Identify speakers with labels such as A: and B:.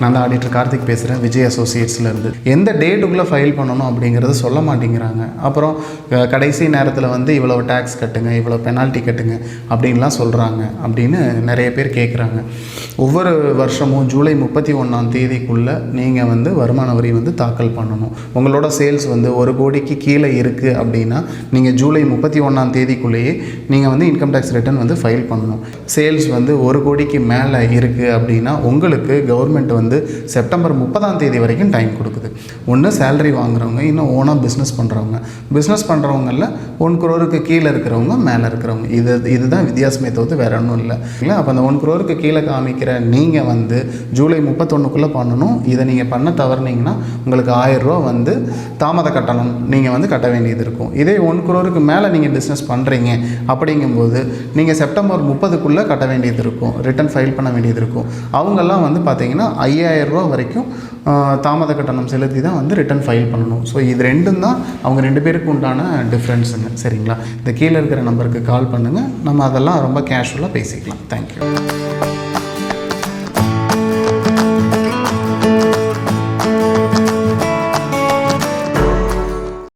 A: நான் தான் ஆடிட்டர் கார்த்திக் பேசுகிறேன் விஜய் அசோசியேட்ஸ்லேருந்து எந்த டேட்டுக்குள்ளே ஃபைல் பண்ணணும் அப்படிங்கிறத சொல்ல மாட்டேங்கிறாங்க. அப்புறம் கடைசி நேரத்தில் வந்து இவ்வளோ டேக்ஸ் கட்டுங்க இவ்வளோ பெனால்ட்டி கட்டுங்க அப்படின்லாம் சொல்கிறாங்க அப்படின்னு நிறைய பேர் கேட்குறாங்க ஒவ்வொரு வருஷமும் ஜூலை முப்பத்தி ஒன்றாம் தேதிக்குள்ளே நீங்கள் வந்து வருமான வரி வந்து தாக்கல் பண்ணணும். உங்களோட சேல்ஸ் வந்து ஒரு கோடிக்கு கீழே இருக்குது அப்படின்னா நீங்கள் ஜூலை முப்பத்தி ஒன்றாம் தேதிக்குள்ளேயே நீங்கள் வந்து இன்கம் டேக்ஸ் ரிட்டர்ன் வந்து ஃபைல் பண்ணணும். சேல்ஸ் வந்து ஒரு கோடிக்கு மேலே இருக்குது அப்படின்னா உங்களுக்கு கவர்மெண்ட் வந்து செப்டம்பர் முப்பதாம் தேதி வரைக்கும் டைம் கொடுக்குது. ஒன்று சேலரி வாங்குறவங்க இன்னும் ஓனாக பிஸ்னஸ் பண்ணுறவங்க பிஸ்னஸ் பண்ணுறவங்களில் ஒன் குரோருக்கு கீழே இருக்கிறவங்க மேலே இருக்கிறவங்க. இது இதுதான் வித்தியாசமே தவிர்த்து வேற ஒன்றும் இல்லை. இல்லை அப்போ அந்த ஒன் குரோருக்கு கீழே காமிக்கிற நீங்கள் வந்து ஜூலை முப்பத்தொன்னுக்குள்ளே பண்ணணும். இதை நீங்கள் பண்ண தவறுனீங்கன்னா உங்களுக்கு ஆயிரம் ரூபா வந்து தாமத கட்டணம் நீங்கள் வந்து கட்ட வேண்டியது இருக்கும். இதே ஒன் குரோருக்கு மேலே நீங்கள் பிஸ்னஸ் பண்ணுறீங்க அப்படிங்கும்போது நீங்கள் செப்டம்பர் முப்பதுக்குள்ளே கட்ட வேண்டியது இருக்கும். ரிட்டர்ன் ஃபைல் பண்ண வேண்டியது இருக்கும். அவங்கெல்லாம் வந்து பார்த்தீங்கன்னா ஐ ரூபா வரைக்கும் தாமத கட்டணம் செலுத்தி தான் வந்து ரிட்டர்ன் ஃபைல் பண்ணணும். ஸோ இது ரெண்டும் தான் அவங்க ரெண்டு பேருக்கு உண்டான டிஃப்ரென்ஸுங்க சரிங்களா? இந்த கீழே இருக்கிற நம்பருக்கு கால் பண்ணுங்கள் நம்ம அதெல்லாம் ரொம்ப கேஷுவலாக பேசிக்கலாம். தேங்க்யூ